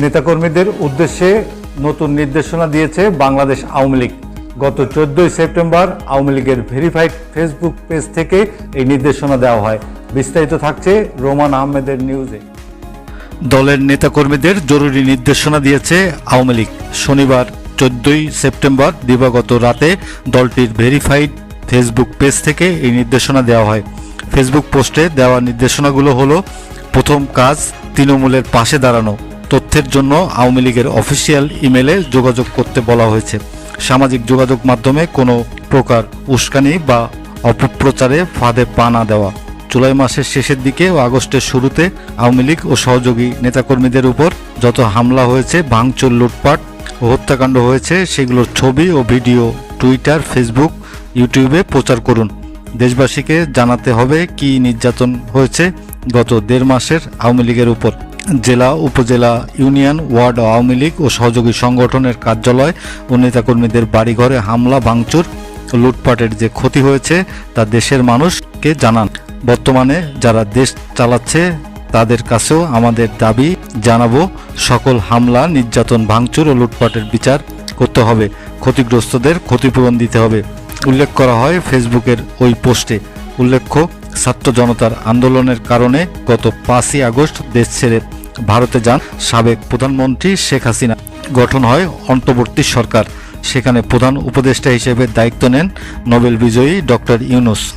নেতাকর্মীদের উদ্দেশ্যে নতুন নির্দেশনা দিয়েছে বাংলাদেশ আওয়ামী লীগ। গত চোদ্দই সেপ্টেম্বর আওয়ামী লীগের ভেরিফাইড ফেসবুক পেজ থেকে এই নির্দেশনা দেওয়া হয়। বিস্তারিত থাকছে রোমান আহমেদের নিউজে। দলের নেতাকর্মীদের জরুরি নির্দেশনা দিয়েছে আওয়ামী লীগ। শনিবার চোদ্দই সেপ্টেম্বর দিবাগত রাতে দলটির ভেরিফাইড ফেসবুক পেজ থেকে এই নির্দেশনা দেওয়া হয়। ফেসবুক পোস্টে দেওয়া নির্দেশনাগুলো হলো, প্রথম কাজ তৃণমূলের পাশে দাঁড়ানো। তথ্যের জন্য আওয়ামী লীগের অফিসিয়াল ইমেলে যোগাযোগ করতে বলা হয়েছে। সামাজিক যোগাযোগ মাধ্যমে কোনো প্রকার উস্কানি বা অপপ্রচারে ফাঁদে পা না দেওয়া। জুলাই মাসের শেষের দিকে ও আগস্টের শুরুতে আওয়ামী লীগ ও সহযোগী নেতাকর্মীদের উপর যত হামলা হয়েছে, ভাঙচুর, লুটপাট ও হত্যাকাণ্ড হয়েছে, সেগুলোর ছবি ও ভিডিও টুইটার, ফেসবুক, ইউটিউবে প্রচার করুন। দেশবাসীকে জানাতে হবে কি নির্যাতন হয়েছে গত দেড় মাসের আওয়ামী লীগের উপর। জেলা, উপজেলা, ইউনিয়ন, ওয়ার্ড, আওয়ামী লীগ ও সহযোগী সংগঠনের কার্যালয় ও নেতাকর্মীদের বাড়িঘরে হামলা, ভাঙচুর, লুটপাটের যে ক্ষতি হয়েছে তা দেশের মানুষকে জানান। বর্তমানে যারা দেশ চালাচ্ছে তাদের কাছেও আমাদের দাবি, জানাব, সকল হামলা, নির্যাতন, ভাঙচুর ও লুটপাটের বিচার করতে হবে। ক্ষতিগ্রস্তদের ক্ষতিপূরণ দিতে হবে। উল্লেখ করা হয় ফেসবুকের ওই পোস্টে। উল্লেখ্য ছাত্র জনতার আন্দোলনের কারণে গত পাঁচই আগস্ট দেশ ছেড়ে ভারতে যান সাবেক প্রধানমন্ত্রী শেখ হাসিনা। গঠন হয় অন্তর্বর্তী সরকার। সেখানে প্রধান উপদেষ্টা হিসেবে দায়িত্ব নেন নোবেল বিজয়ী ডক্টর ইউনুস।